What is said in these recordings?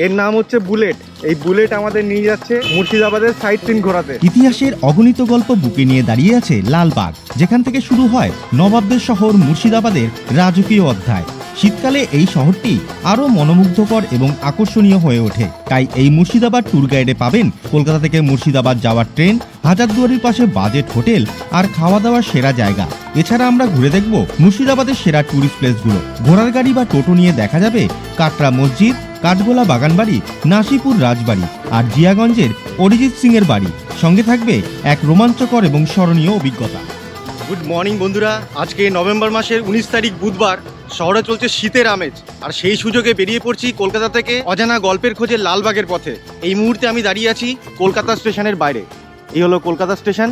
এর নাম হচ্ছে বুলেট। এই বুলেট আমাদের নিয়ে যাচ্ছে মুর্শিদাবাদের সাইট সিন ঘোরাতে। ইতিহাসের অগণিত গল্প বুকে নিয়ে দাঁড়িয়ে আছে লালবাগ। যেখান থেকে শুরু হয় নবাবদের শহর মুর্শিদাবাদের রাজকীয় অধ্যায়। শীতকালে এই শহরটি আরও মনোমুগ্ধকর এবং আকর্ষণীয় হয়ে ওঠে। তাই এই মুর্শিদাবাদ ট্যুর গাইডে পাবেন কলকাতা থেকে মুর্শিদাবাদ যাওয়ার ট্রেন, হাজারদুয়ারির পাশে বাজেট হোটেল আর খাওয়া দাওয়ার সেরা জায়গা। এছাড়া আমরা ঘুরে দেখব মুর্শিদাবাদের সেরা ট্যুরিস্ট প্লেসগুলো ঘোড়ার গাড়ি বা টোটো নিয়ে দেখা যাবে কাটরা মসজিদ কাঠগোলা বাগানবাড়ি, নাসিপুর রাজবাড়ি আর জিয়াগঞ্জের অরিজিৎ সিং এর বাড়ি। সঙ্গে থাকবে এক রোমাঞ্চকর এবং স্মরণীয় অভিজ্ঞতা। গুড মর্নিং বন্ধুরা। আজকে নভেম্বর মাসের উনিশ তারিখ বুধবার শহরে চলছে শীতের আমেজ। আর সেই সুযোগে বেরিয়ে পড়ছি কলকাতা থেকে অজানা গল্পের খোঁজে লালবাগের পথে। এই মুহূর্তে আমি দাঁড়িয়ে আছি কলকাতা স্টেশনের বাইরে। এই হলো কলকাতা স্টেশন।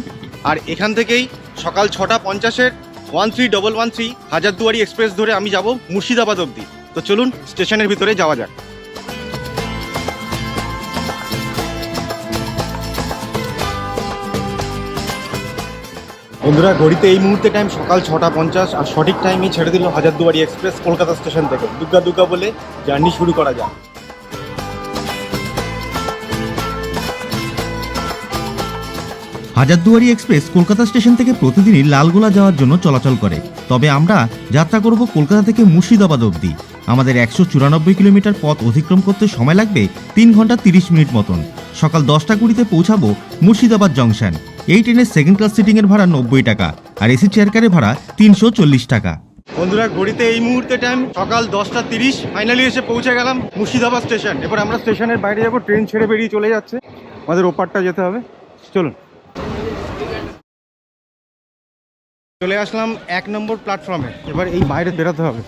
আর এখান থেকেই সকাল ছটা পঞ্চাশের one three double one three Hazarduari express ধরে আমি যাব মুর্শিদাবাদ অবধি। তো চলুন স্টেশনের ভিতরে যাওয়া যাক। বন্ধুরা, ঘড়িতে এই মুহূর্তে টাইম সকাল ছটা পঞ্চাশ আর সঠিক টাইমে ছেড়ে দিল হাজারদুয়ারি এক্সপ্রেস, কলকাতা স্টেশন থেকে। দুর্গা দুর্গা বলে জার্নি শুরু করা যায় হাজারদুয়ারি এক্সপ্রেস কলকাতা স্টেশন থেকে প্রতিদিনই লালগোলা যাওয়ার জন্য চলাচল করে। তবে আমরা যাত্রা করব কলকাতা থেকে মুর্শিদাবাদ অবধি। আমাদের একশো চুরানব্বই কিলোমিটার পথ অতিক্রম করতে সময় লাগবে তিন ঘণ্টা তিরিশ মিনিট মতন। সকাল দশটা কুড়িতে পৌঁছাবো মুর্শিদাবাদ জংশন। এই ট্রেনের সেকেন্ড ক্লাস সিটিংয়ের ভাড়া নব্বই টাকা, আর এসি চেয়ার কারের ভাড়া তিনশো চল্লিশ টাকা। বন্ধুরা, ঘড়িতে এই মুহূর্তে টাইম সকাল দশটা তিরিশ ফাইনালি এসে পৌঁছে গেলাম মুর্শিদাবাদ স্টেশন এবার আমরা স্টেশনের বাইরে যাব ট্রেন ছেড়ে বেরিয়ে চলে যাচ্ছে। আমাদের ওপারটা যেতে হবে। চলুন। চলে আসলাম এক নম্বর প্ল্যাটফর্মে এবার এই বাইরে বেরোতে হবে।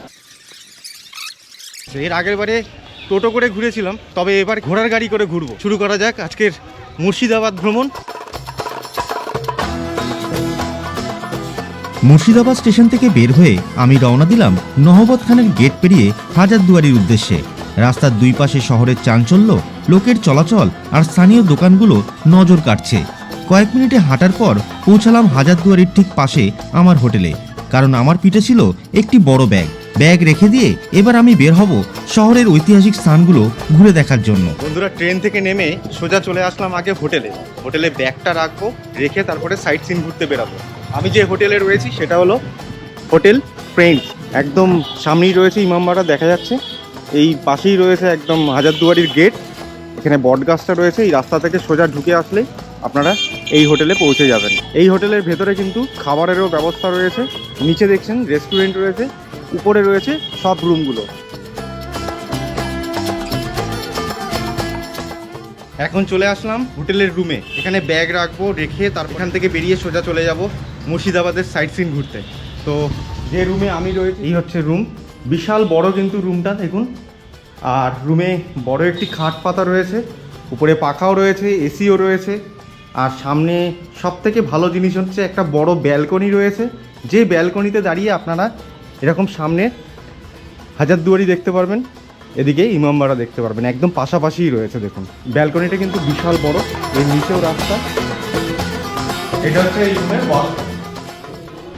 এর আগের বারে টোটো করে ঘুরেছিলাম, তবে এবার ঘোড়ার গাড়ি করে ঘুরবো। শুরু করা যাক আজকের মুর্শিদাবাদ ভ্রমণ। মুর্শিদাবাদ স্টেশন থেকে বের হয়ে আমি রওনা দিলাম নহবত খানের গেট পেরিয়ে হাজারদুয়ারির উদ্দেশ্যে। রাস্তার দুই পাশে শহরের চাঞ্চল্য, লোকের চলাচল আর স্থানীয় দোকানগুলো নজর কাটছে কয়েক মিনিটে হাঁটার পর পৌঁছালাম হাজারদুয়ারির ঠিক পাশে আমার হোটেলে, কারণ আমার পিঠে ছিল একটি বড় ব্যাগ। ব্যাগ রেখে দিয়ে এবার আমি বের হব শহরের ঐতিহাসিক স্থানগুলো ঘুরে দেখার জন্য। বন্ধুরা, ট্রেন থেকে নেমে সোজা চলে আসলাম আগে হোটেলে। হোটেলে ব্যাগটা রাখব, রেখে তারপরে সাইট সিন ঘুরতে বেরাবো। আমি যে হোটেলে রয়েছি সেটা হলো হোটেল ফ্রেন্ডস। একদম সামনেই রয়েছে ইমামবাড়া, দেখা যাচ্ছে। এই পাশেই রয়েছে একদম হাজারদুয়ারির গেট। এখানে বট গাছটা রয়েছে, এই রাস্তা থেকে সোজা ঢুকে আসলেই আপনারা এই হোটেলে পৌঁছে যাবেন। এই হোটেলের ভেতরে কিন্তু খাবারেরও ব্যবস্থা রয়েছে। নিচে দেখছেন, রেস্টুরেন্ট রয়েছে। উপরে রয়েছে সব রুমগুলো। এখন চলে আসলাম হোটেলের রুমে। এখানে ব্যাগ রাখব, রেখে তারপর এখান থেকে বেরিয়ে সোজা চলে যাব মুর্শিদাবাদের সাইট সিন ঘুরতে। তো যে রুমে আমি রয়েছি, এই হচ্ছে রুম। বিশাল বড় কিন্তু রুমটা, দেখুন। আর রুমে বড় একটি খাট পাতা রয়েছে, উপরে পাখাও রয়েছে, এসিও রয়েছে। আর সামনে সব থেকে ভালো জিনিস হচ্ছে একটা বড় ব্যালকনি রয়েছে। যে ব্যালকনিতে দাঁড়িয়ে আপনারা এরকম সামনে হাজারদুয়ারি দেখতে পারবেন, এদিকে ইমামবাড়া দেখতে পারবেন, একদম পাশাপাশিই রয়েছে, দেখুন। ব্যালকনিটা কিন্তু বিশাল বড়, এর নিচেও রাস্তা। এটা হচ্ছে এই রুমের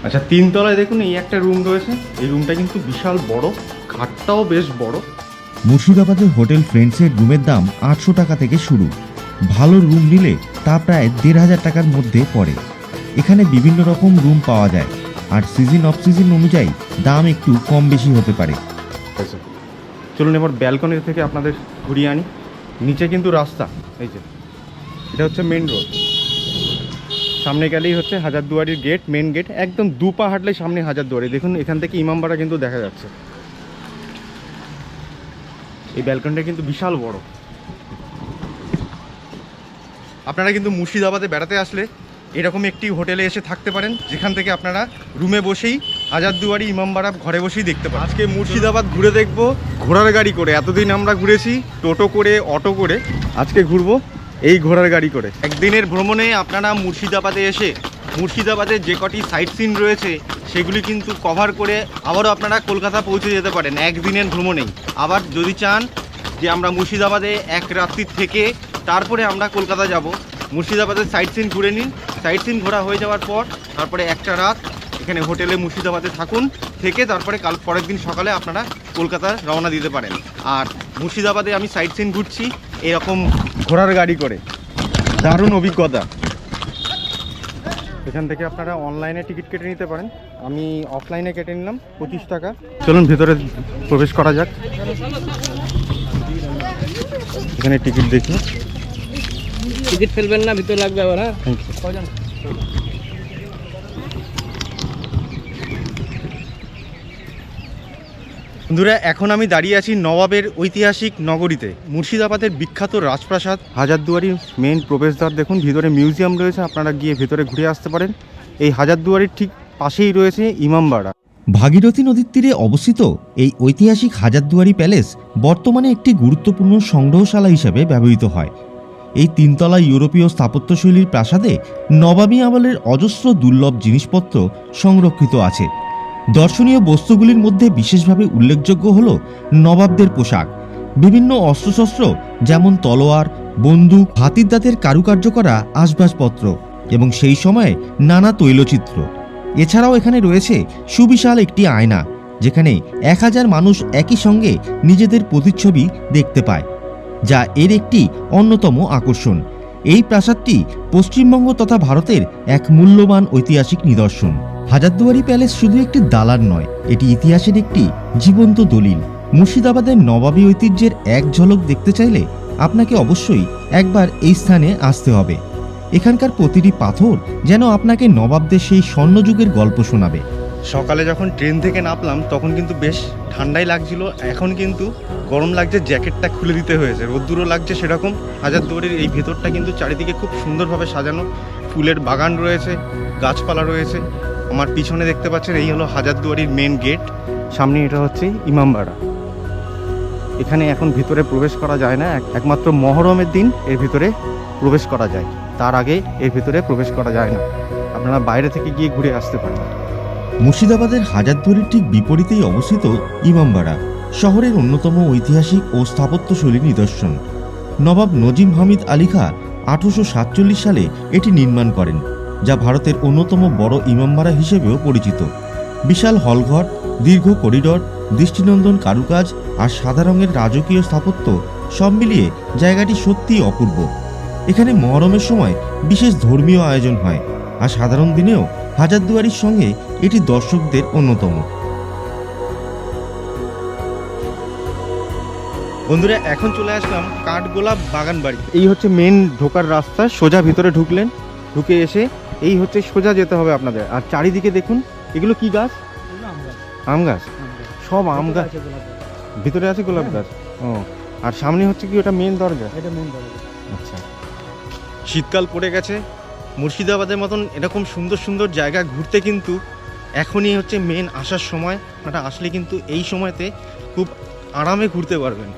আচ্ছা তিনতলায় দেখুন, এই একটা রুম রয়েছে, এই রুমটা কিন্তু বিশাল বড়, খাটটাও বেশ বড়। মুর্শিদাবাদের হোটেল ফ্রেন্ডসের রুমের দাম আটশো টাকা থেকে শুরু। ভালো রুম নিলে তা প্রায় দেড় হাজার টাকার মধ্যে পড়ে। এখানে বিভিন্ন রকম রুম পাওয়া যায়। আর সিজন অফ সিজন অনুযায়ী দাম একটু কম বেশি হতে পারে। চলুন এবার ব্যালকনি থেকে আপনাদের ঘুরিয়ে আনি। নিচে কিন্তু রাস্তা এই যে। এটা হচ্ছে মেন রোড সামনে গেলেই হচ্ছে হাজারদুয়ারির গেট মেন গেট একদম দু পা হাঁটলেই সামনে হাজারদুয়ারি। দেখুন এখান থেকে ইমামবাড়া কিন্তু দেখা যাচ্ছে। এই ব্যালকনিটা কিন্তু বিশাল বড়। আপনারা কিন্তু মুর্শিদাবাদে বেড়াতে আসলে এরকম একটি হোটেলে এসে থাকতে পারেন যেখান থেকে আপনারা রুমে বসেই হাজারদুয়ারি ইমামবাড়া ঘরে বসেই দেখতে পারেন। আজকে মুর্শিদাবাদ ঘুরে দেখব ঘোড়ার গাড়ি করে। এতদিন আমরা ঘুরেছি টোটো করে অটো করে আজকে ঘুরবো এই ঘোড়ার গাড়ি করে। একদিনের ভ্রমণে আপনারা মুর্শিদাবাদে এসে মুর্শিদাবাদের যে কটি সাইট সিন রয়েছে সেগুলি কিন্তু কভার করে আবারও আপনারা কলকাতা পৌঁছে যেতে পারেন একদিনের ভ্রমণেই। আবার যদি চান যে আমরা মুর্শিদাবাদে এক রাত্রি থেকে তারপরে আমরা কলকাতা যাব মুর্শিদাবাদের সাইট সিন ঘুরে নিন। সাইট সিন ঘোরা হয়ে যাওয়ার পর, তারপরে একটা রাত এখানে হোটেলে মুর্শিদাবাদে থাকুন, থেকে তারপরে কাল পরের দিন সকালে আপনারা কলকাতা রওনা দিতে পারেন। আর মুর্শিদাবাদে আমি সাইট সিন ঘুরছি, এরকম ঘোড়ার গাড়ি করে। দারুণ অভিজ্ঞতা। এখান থেকে আপনারা অনলাইনে টিকিট কেটে নিতে পারেন। আমি অফলাইনে কেটে নিলাম, পঁচিশ টাকা। চলুন, ভেতরে প্রবেশ করা যাক। এখানে টিকিট দেখি। টিকিট ফেলবেন না ভিতরে লাগবে আবার হ্যাঁ? থ্যাংক ইউ কজন বন্ধুরা এখন আমি দাঁড়িয়ে আছি নবাবের ঐতিহাসিক নগরীতে। মুর্শিদাবাদের বিখ্যাত রাজপ্রাসাদ হাজারদুয়ারির মেন প্রবেশদ্বার। দেখুন ভিতরে মিউজিয়াম রয়েছে আপনারা গিয়ে ভেতরে ঘুরে আসতে পারেন। এই হাজারদুয়ারির ঠিক পাশেই রয়েছে ইমামবাড়া। ভাগীরথী নদীর তীরে অবস্থিত এই ঐতিহাসিক হাজারদুয়ারি প্যালেস বর্তমানে একটি গুরুত্বপূর্ণ সংগ্রহশালা হিসেবে ব্যবহৃত হয়। এই তিনতলা ইউরোপীয় স্থাপত্যশৈলীর প্রাসাদে নবাবী আমলের অজস্র দুর্লভ জিনিসপত্র সংরক্ষিত আছে। দর্শনীয় বস্তুগুলির মধ্যে বিশেষভাবে উল্লেখযোগ্য হল নবাবদের পোশাক। বিভিন্ন অস্ত্রশস্ত্র যেমন তলোয়ার, বন্দুক, হাতির দাঁতের কারুকার্য করা আসবাসপত্র এবং সেই সময়ে নানা তৈলচিত্র। এছাড়াও এখানে রয়েছে সুবিশাল একটি আয়না, যেখানে এক হাজার মানুষ একই সঙ্গে নিজেদের প্রতিচ্ছবি দেখতে পায়। যা এর একটি অন্যতম আকর্ষণ। এই প্রাসাদটি পশ্চিমবঙ্গ তথা ভারতের এক মূল্যবান ঐতিহাসিক নিদর্শন। হাজারদুয়ারি প্যালেস শুধু একটি দালান নয়, এটি ইতিহাসের একটি জীবন্ত দলিল। মুর্শিদাবাদের নবাবী ঐতিহ্যের এক ঝলক দেখতে চাইলে আপনাকে অবশ্যই একবার এই স্থানে আসতে হবে। এখানকার প্রতিটি পাথর যেন আপনাকে নবাবদের সেই স্বর্ণযুগের গল্প শোনাবে। সকালে যখন ট্রেন থেকে নামলাম, তখন কিন্তু বেশ ঠান্ডাই লাগছিল। এখন কিন্তু গরম লাগছে, জ্যাকেটটা খুলে দিতে হয়েছে। রোদ্দুরও লাগছে সেরকম। হাজারদুয়ারির এই ভেতরটা কিন্তু চারিদিকে খুব সুন্দরভাবে সাজানো। ফুলের বাগান রয়েছে, গাছপালা রয়েছে। আমার পিছনে দেখতে পাচ্ছেন, এই হলো হাজারদুয়ারির মেন গেট সামনে এটা হচ্ছে ইমামবাড়া। এখানে এখন ভিতরে প্রবেশ করা যায় না। এক- একমাত্র মহরমের দিন এর ভিতরে প্রবেশ করা যায়। তার আগে এর ভিতরে প্রবেশ করা যায় না। আপনারা বাইরে থেকে গিয়ে ঘুরে আসতে পারেন মুর্শিদাবাদের হাজারদুয়ারির ঠিক বিপরীতেই অবস্থিত ইমামবাড়া, শহরের অন্যতম ঐতিহাসিক ও স্থাপত্যশৈলী নিদর্শন। নবাব নজিম হামিদ আলী খা আঠারোশো সাতচল্লিশ সালে এটি নির্মাণ করেন, যা ভারতের অন্যতম বড় ইমামবাড়া হিসেবেও পরিচিত। বিশাল হলঘর, দীর্ঘ করিডর, দৃষ্টিনন্দন কারুকাজ আর সাদা রঙের রাজকীয় স্থাপত্য সব মিলিয়ে জায়গাটি সত্যিই অপূর্ব। এখানে মহরমের সময় বিশেষ ধর্মীয় আয়োজন হয় আর সাধারণ দিনেও হাজারদুয়ারির সঙ্গে এটি দর্শকদের অন্যতম। বন্ধুরা এখন চলে আসলাম কাঠগোলাপ বাগান বাড়ি এই হচ্ছে মেন ঢোকার রাস্তা সোজা ভিতরে ঢুকলেন ঢুকে এসে এই হচ্ছে সোজা যেতে হবে আপনাদের। আর চারিদিকে দেখুন এগুলো কি গাছ? আম গাছ। সব আম গাছ? ভিতরে আছে গোলাপ গাছ? ও আর সামনে হচ্ছে কি ওটা মেন দরজা? এটা মেন দরজা। আচ্ছা। শীতকাল পড়ে গেছে মুর্শিদাবাদের মতন এরকম সুন্দর সুন্দর জায়গা ঘুরতে কিন্তু এখনই হচ্ছে মেন আসার সময়। আপনারা আসলে কিন্তু এই সময়তে খুব আরামে ঘুরতে পারবেন।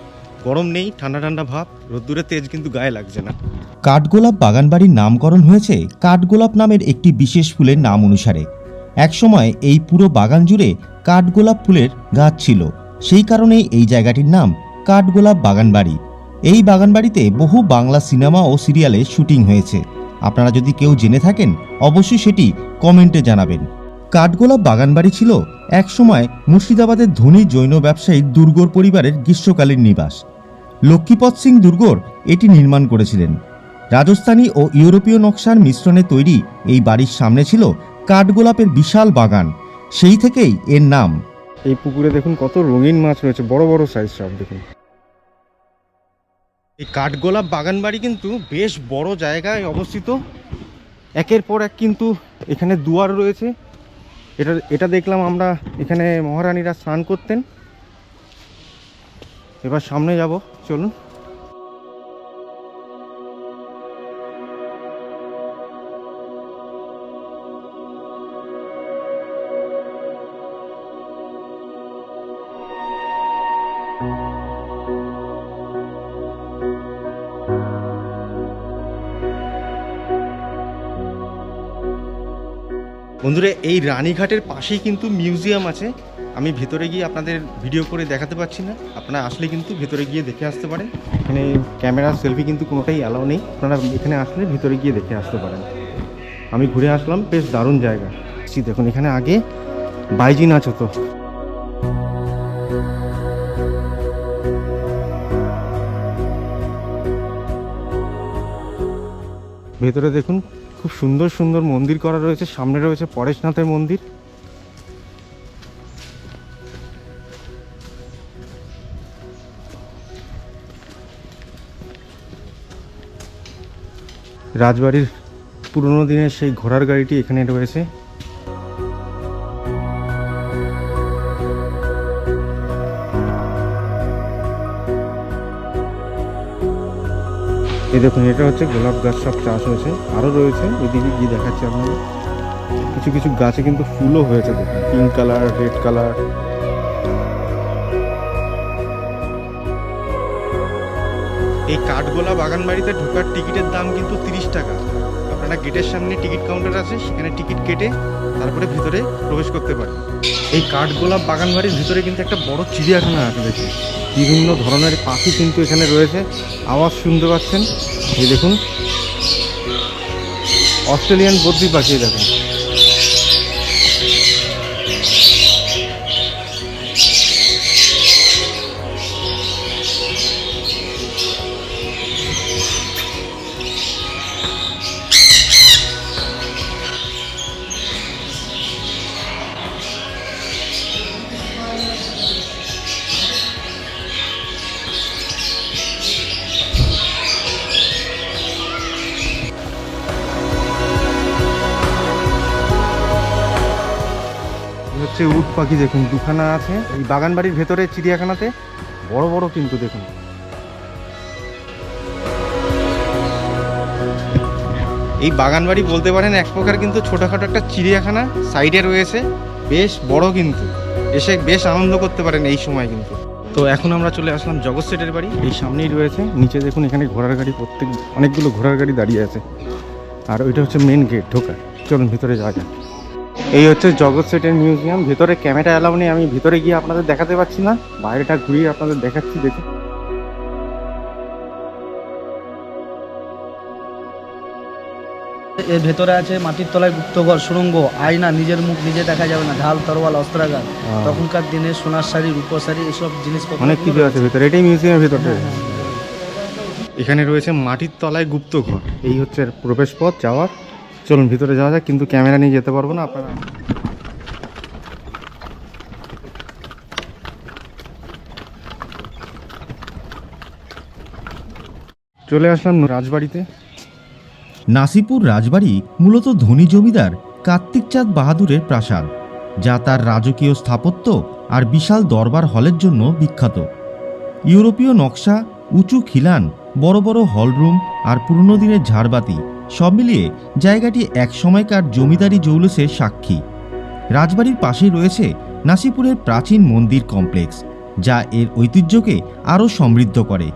গরম নেই, ঠান্ডা ঠান্ডা ভাব, রোদ্দুরের তেজ কিন্তু গায়ে লাগছে না। কাঠগোলাপ বাগানবাড়ির নামকরণ হয়েছে কাঠগোলাপ নামের একটি বিশেষ ফুলের নাম অনুসারে। একসময় এই পুরো বাগান জুড়ে কাঠগোলাপ ফুলের গাছ ছিল। সেই কারণেই এই জায়গাটির নাম কাঠগোলাপ বাগানবাড়ি। এই বাগানবাড়িতে বহু বাংলা সিনেমা ও সিরিয়ালে শুটিং হয়েছে। আপনারা যদি কেউ জেনে থাকেন, অবশ্যই সেটি কমেন্টে জানাবেন। কাঠগোলাপ বাগানবাড়ি ছিল একসময় মুর্শিদাবাদের ধনী জৈন ব্যবসায়ী দুর্গর পরিবারের গ্রীষ্মকালীন নিবাস। লক্ষ্মীপদ সিং দুর্গর এটি নির্মাণ করেছিলেন। রাজস্থানী ও ইউরোপীয় নকশার মিশ্রণে তৈরি এই বাড়ির সামনে ছিল কাঠগোলাপের বিশাল বাগান। সেই থেকেই এর নাম। এই পুকুরে দেখুন কত রঙিন মাছ রয়েছে বড় বড় সাইজ সব দেখুন। এই কাঠগোলাপ বাগান বাড়ি কিন্তু বেশ বড় জায়গায় অবস্থিত। একের পর এক কিন্তু এখানে দুয়ার রয়েছে। এটা এটা দেখলাম আমরা এখানে মহারানীরা স্নান করতেন। এবার সামনে যাব চলুন। বন্ধুরা, এই রানীঘাটের পাশেই কিন্তু মিউজিয়াম আছে। আমি ভেতরে গিয়ে আপনাদের ভিডিও করে দেখাতে পারছি না। আপনারা আসলে কিন্তু ভেতরে গিয়ে দেখে আসতে পারেন। এখানে ক্যামেরা সেলফি কিন্তু কোনোটাই অ্যালাউ নেই। আপনারা এখানে আসলে ভেতরে গিয়ে দেখে আসতে পারেন। আমি ঘুরে আসলাম, বেশ দারুণ জায়গা। দেখুন, এখানে আগে বাইজি নাচ হতো। ভেতরে দেখুন খুব সুন্দর সুন্দর মন্দির করা রয়েছে। সামনে রয়েছে পরেশনাথের মন্দির। রাজবাড়ির পুরনো দিনের সেই ঘোড়ার গাড়িটি এখানে রয়েছে। এই দেখুন, এটা হচ্ছে গোলাপ গাছ, সব চাষ হয়েছে। আরও রয়েছে ওইদিকে গিয়ে দেখাচ্ছি আপনাদের। কিছু কিছু গাছে কিন্তু ফুলও হয়েছে, দেখুন পিঙ্ক কালার রেড কালার এই কাঠগোলা বাগান বাড়িতে ঢোকার টিকিটের দাম কিন্তু তিরিশ টাকা। আপনারা গেটের সামনে টিকিট কাউন্টার আছে, সেখানে টিকিট কেটে তারপরে ভিতরে প্রবেশ করতে পারেন। এই কাঠগোলাপ বাগান বাড়ির ভিতরে কিন্তু একটা বড় চিড়িয়াখানা আছে, দেখুন। বিভিন্ন ধরনের পাখি কিন্তু এখানে রয়েছে। আওয়াজ শুনতে পাচ্ছেন? এই দেখুন। অস্ট্রেলিয়ান বদ্রি পাখি দেখুন। পাখি দেখুন, দুখানা আছে। এই বাগান বাড়ির ভেতরে, চিড়িয়াখানাতে, বড় বড় কিন্তু দেখুন। এই বাগান বাড়ি বলতে পারেন এক প্রকার কিন্তু ছোটোখাটো একটা চিড়িয়াখানা, সাইডে রয়েছে, বেশ বড় কিন্তু। এসে বেশ আনন্দ করতে পারেন এই সময় কিন্তু। তো এখন আমরা চলে আসলাম জগৎ সেটের বাড়ি। এই সামনেই রয়েছে, নিচে দেখুন এখানে ঘোড়ার গাড়ি, প্রত্যেক অনেকগুলো ঘোড়ার গাড়ি দাঁড়িয়ে আছে। আর ওইটা হচ্ছে মেন গেট ঢোকার। চলুন, ভিতরে যাওয়া যাক। এই হচ্ছে জগৎ সেটের মিউজিয়াম। ভেতরে ক্যামেরা অ্যালাউ নেই আমি ভিতরে গিয়ে আপনাদের দেখাতে পারছি না। বাইরেটা ঘুরিয়ে আপনাদের দেখাচ্ছি দেখুন। এর ভেতরে আছে মাটির তলায় গুপ্তঘর সুড়ঙ্গ আয়না নিজের মুখ নিজে দেখা যাবে না ঢাল তরোয়াল অস্ত্রাগার তখনকার দিনে সোনার শাড়ি রূপোর শাড়ি এসব জিনিসপত্র অনেক কিছু আছে ভেতরে এটাই মিউজিয়ামের ভেতরটা। এখানে রয়েছে মাটির তলায় গুপ্ত ঘর। এই হচ্ছে প্রবেশ পথ যাওয়ার। চলুন, ভিতরে যাওয়া যাক, কিন্তু ক্যামেরা নিয়ে যেতে পারব না, আপনারা। চলে আসলাম রাজবাড়িতে। নাসিপুর রাজবাড়ি মূলত ধনী জমিদার কার্তিক চাঁদ বাহাদুরের প্রাসাদ, যা তার রাজকীয় স্থাপত্য আর বিশাল দরবার হলের জন্য বিখ্যাত। ইউরোপীয় নকশা, উঁচু খিলান, বড় বড় হলরুম আর পুরনো দিনের ঝাড়বাতি সব মিলিয়ে জায়গাটি এক সময়কার জমিদারি জৌলুসের সাক্ষী। রাজবাড়ির পাশেই রয়েছে নাসিপুরের প্রাচীন মন্দির কমপ্লেক্স, যা এর ঐতিহ্যকে আরও সমৃদ্ধ করে।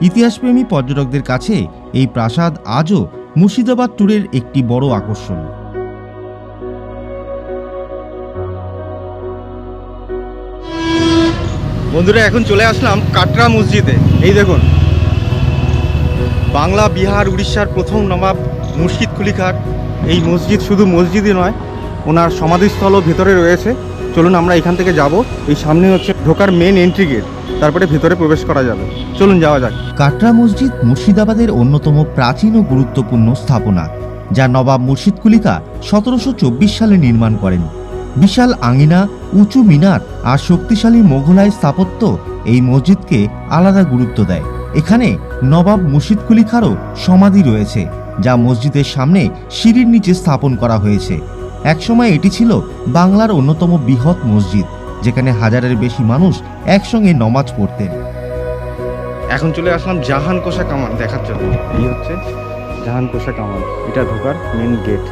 ইতিহাসপ্রেমী পর্যটকদের কাছে এই প্রাসাদ আজও মুর্শিদাবাদ ট্যুরের একটি বড় আকর্ষণ। বন্ধুরা, এখন চলে আসলাম কাটরা মসজিদে। এই দেখুন বাংলা, বিহার, উড়িষ্যার প্রথম নবাব মুর্শিদ কুলি খান এই মসজিদ শুধু মসজিদই নয়, ওনার সমাধিস্থলও ভেতরে রয়েছে। চলুন আমরা এখান থেকে যাব। এই সামনে হচ্ছে ঢোকার মেন এন্ট্রি গেট তারপরে ভেতরে প্রবেশ করা যাবে। চলুন যাওয়া যাক। কাটরা মসজিদ মুর্শিদাবাদের অন্যতম প্রাচীন ও গুরুত্বপূর্ণ স্থাপনা, যা নবাব মুর্শিদ কুলিকা সতেরোশো চব্বিশ সালে নির্মাণ করেন। বিশাল আঙিনা, উঁচু মিনার আর শক্তিশালী মোঘলাই স্থাপত্য এই মসজিদকে আলাদা গুরুত্ব দেয়। এখানে নবাব মুর্শিদ কুলি খাঁরও সমাধি রয়েছে যা মসজিদের সামনে সিঁড়ির নিচে স্থাপন করা হয়েছে। একসময় এটি ছিল বাংলার অন্যতম বৃহৎ মসজিদ যেখানে হাজারের বেশি মানুষ একসঙ্গে নমাজ পড়তেন। এখন চলে আসলাম জাহান কোষা কামান দেখার জন্য। এই হচ্ছে? জাহান কোষা কামান এটা ঢোকার মেন গেট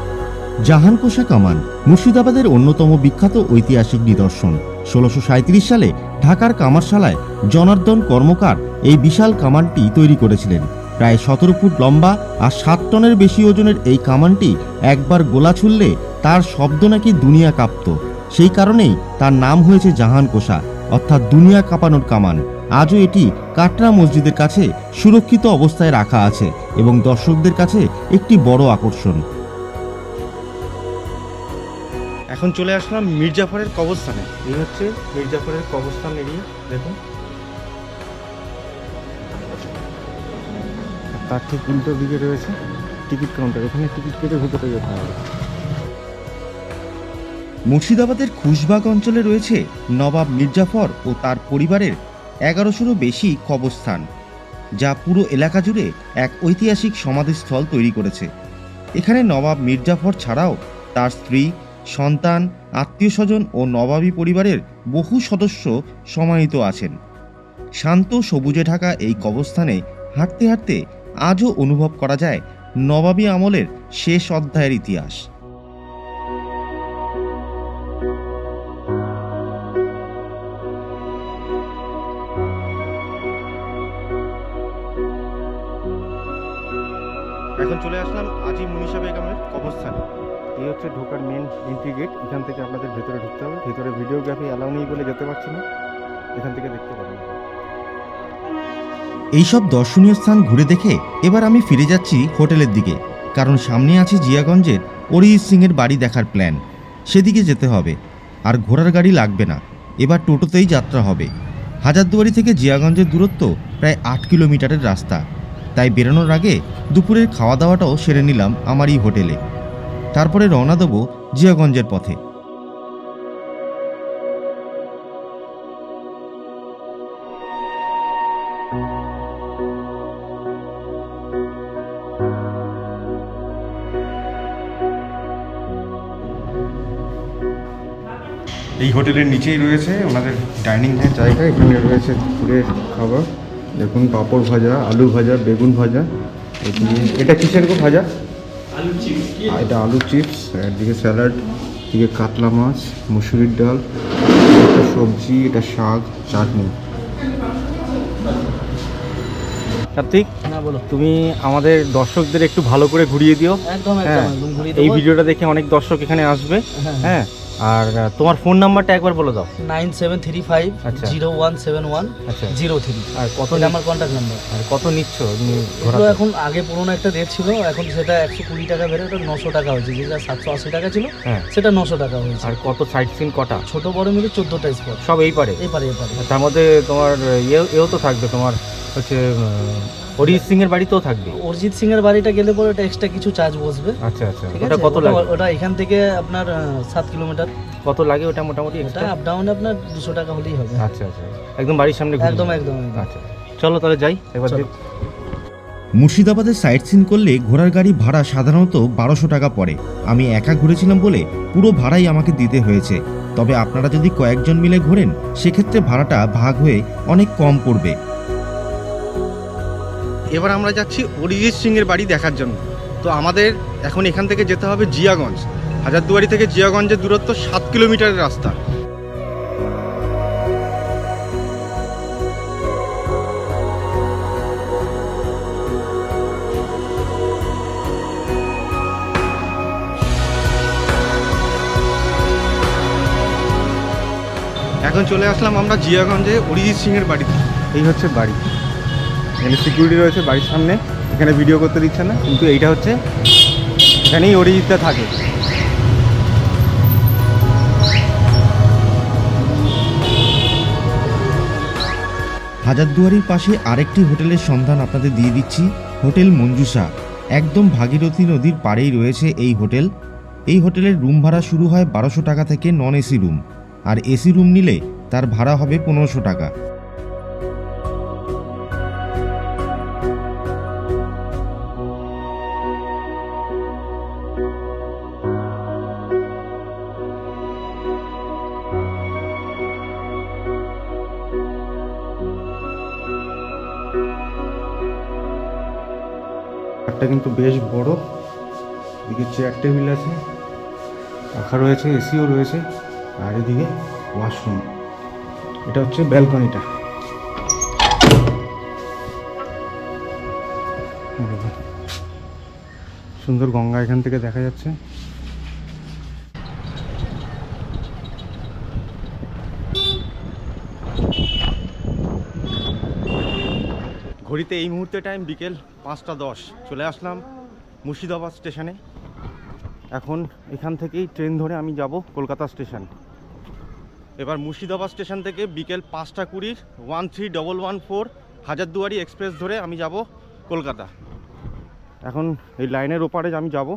জাহানকোষা কামান মুর্শিদাবাদের অন্যতম বিখ্যাত ঐতিহাসিক নিদর্শন। ষোলোশো সালে ঢাকার কামারশালায় জনার্দন কর্মকার এই বিশাল কামানটি তৈরি করেছিলেন। প্রায় সতেরো ফুট লম্বা আর সাত টনের বেশি ওজনের এই কামানটি একবার গোলা ছুড়লে তার শব্দ নাকি দুনিয়া কাঁপত। সেই কারণেই তার নাম হয়েছে জাহান কোষা, অর্থাৎ দুনিয়া কাঁপানোর কামান। আজও এটি কাটরা মসজিদের কাছে সুরক্ষিত অবস্থায় রাখা আছে এবং দর্শকদের কাছে একটি বড় আকর্ষণ। এখন চলে আসলাম মির্জাফরের কবরস্থানে। এই হচ্ছে মির্জাফরের কবরস্থান এরিয়া দেখুন। তার ঠিক উল্টো দিকে রয়েছে টিকিট কাউন্টার। এখানে টিকিট কেটে ভেতরে যেতে হবে। মুর্শিদাবাদের খুশবাগ অঞ্চলে রয়েছে নবাব মির্জাফর ও তার পরিবারের এগারোশোরও বেশি কবরস্থান যা পুরো এলাকা জুড়ে এক ঐতিহাসিক সমাধিস্থল তৈরি করেছে। এখানে নবাব মির্জাফর ছাড়াও তার স্ত্রী সন্তান আত্মীয় স্বজন ও নবাবী পরিবারের বহু সদস্য সমাহিত আছেন। শান্ত সবুজে ঢাকা এই কবরস্থানে হাঁটতে হাঁটতে আজও অনুভব করা যায় নবাবী আমলের শেষ অধ্যায়ের ইতিহাস। এখন চলে আসলাম আজি মুনিশা বেগমের কবরস্থানে। এই হচ্ছে ঢোকার মেন এন্ট্রি গেট এখান থেকে আপনাদের ভেতরে ঢুকতে হবে। ভেতরে ভিডিওগ্রাফি অ্যালাউ নেই বলে যেতে পারছি না। এখান থেকে দেখতে পাবেন। এইসব দর্শনীয় স্থান ঘুরে দেখে এবার আমি ফিরে যাচ্ছি হোটেলের দিকে। কারণ সামনে আছে জিয়াগঞ্জের অরিজিৎ সিংয়ের বাড়ি দেখার প্ল্যান সেদিকে যেতে হবে। আর ঘোড়ার গাড়ি লাগবে না। এবার টোটোতেই যাত্রা হবে। হাজারদুয়ারি থেকে জিয়াগঞ্জের দূরত্ব প্রায় আট কিলোমিটারের রাস্তা। তাই বেরোনোর আগে দুপুরের খাওয়া দাওয়াটাও সেরে নিলাম আমার এই হোটেলে। তারপরে রওনা দেবো জিয়াগঞ্জের পথে। এই হোটেলের নিচেই রয়েছে ওনাদের ডাইনিং এর জায়গা এখানে রয়েছে দুপুরের খাবার। দেখুন পাঁপড় ভাজা আলু ভাজা বেগুন ভাজা। এটা কিসের গো ভাজা? এটা? আলু চিপস একদিকে স্যালাড এদিকে কাতলা মাছ মুসুরির ডাল এটা সবজি এটা শাক চাটনি। কার্তিক তুমি আমাদের দর্শকদের একটু ভালো করে ঘুরিয়ে দিও। হ্যাঁ, একদম একদম ঘুরিয়ে এই ভিডিওটা দেখে অনেক দর্শক এখানে আসবে। হ্যাঁ। হ্যাঁ আর তোমার ফোন নাম্বারটা একবার বলে দাও। নাইন সেভেন থ্রি ফাইভ আচ্ছা। জিরো ওয়ান সেভেন ওয়ান আচ্ছা। Zero three. আর কত আমার কন্ট্যাক্ট নাম্বার আর কত নিচ্ছ এগুলো এখন আগে পুরোনো একটা রেট ছিল এখন সেটা একশো কুড়ি টাকা বেড়ে ওটা নশো টাকা হয়েছে যেটা সাতশো আশি টাকা ছিল হ্যাঁ। সেটা নশো টাকা হয়েছে। আর কত সাইট সিন কটা? ছোট বড় মিলে চোদ্দোটা স্পট সব এই পারে? এপারে এপারে তার মধ্যে তোমার ইয়ে এও তো থাকবে তোমার হচ্ছে অরিজিৎ সিং এর বাড়িতেও থাকবে? অরিজিৎ সিং এর বাড়িটা গেলে পরে ওটা এক্সট্রা কিছু চার্জ বসবে। আচ্ছা আচ্ছা। ঠিক ওটা কত লাগে? ওটা এখান থেকে আপনার সাত কিলোমিটার। কত লাগে ওটা মোটামুটি extra? আপ ডাউন আপনার দুশো টাকা হলেই হবে। আচ্ছা আচ্ছা। একদম বাড়ির সামনে একদম একদম একদম। আচ্ছা। চলো তাহলে যাই একবার মুর্শিদাবাদের সাইট সিন করলে ঘোড়ার গাড়ি ভাড়া সাধারণত বারোশো টাকা পড়ে। আমি একা ঘুরেছিলাম বলে পুরো ভাড়াই আমাকে দিতে হয়েছে। তবে আপনারা যদি কয়েকজন মিলে ঘোরেন সেক্ষেত্রে ভাড়াটা ভাগ হয়ে অনেক কম পড়বে। এবার আমরা যাচ্ছি অরিজিৎ সিং এর বাড়ি দেখার জন্য। তো আমাদের এখন এখান থেকে যেতে হবে জিয়াগঞ্জ। হাজারদুয়ারি থেকে জিয়াগঞ্জের দূরত্ব সাত কিলোমিটারের রাস্তা। এখন চলে আসলাম আমরা জিয়াগঞ্জে অরিজিৎ সিং এর বাড়িতে। এই হচ্ছে বাড়ি। এখানে সিকিউরিটি রয়েছে বাড়ির সামনে, এখানে ভিডিও করতে দিচ্ছে না, কিন্তু এইটা হচ্ছে, এখানেই অরিজিৎটা থাকে। হাজারদুয়ারির পাশে আরেকটি হোটেলের সন্ধান আপনাদের দিয়ে দিচ্ছি, হোটেল মঞ্জুষা। একদম ভাগীরথী নদীর পাড়েই রয়েছে এই হোটেল। এই হোটেলের রুম ভাড়া শুরু হয় বারোশো টাকা থেকে নন এসি রুম, আর এসি রুম নিলে তার ভাড়া হবে পনেরোশো টাকা। কিন্তু বেশ বড়। এদিকে চেয়ার টেবিল আছে, পাখা রয়েছে এসিও রয়েছে, আর এদিকে ওয়াশরুম এটা হচ্ছে ব্যালকনিটা সুন্দর গঙ্গা এখান থেকে দেখা যাচ্ছে। ঘড়িতে এই মুহূর্তে টাইম বিকেল পাঁচটা দশ। চলে আসলাম মুর্শিদাবাদ স্টেশনে এখন এখান থেকেই ট্রেন ধরে আমি যাব কলকাতা স্টেশন এবার মুর্শিদাবাদ স্টেশন থেকে বিকেল পাঁচটা কুড়ির one three double one four Hazarduari express ধরে আমি যাব কলকাতা। এখন এই লাইনের ওপারে আমি যাব।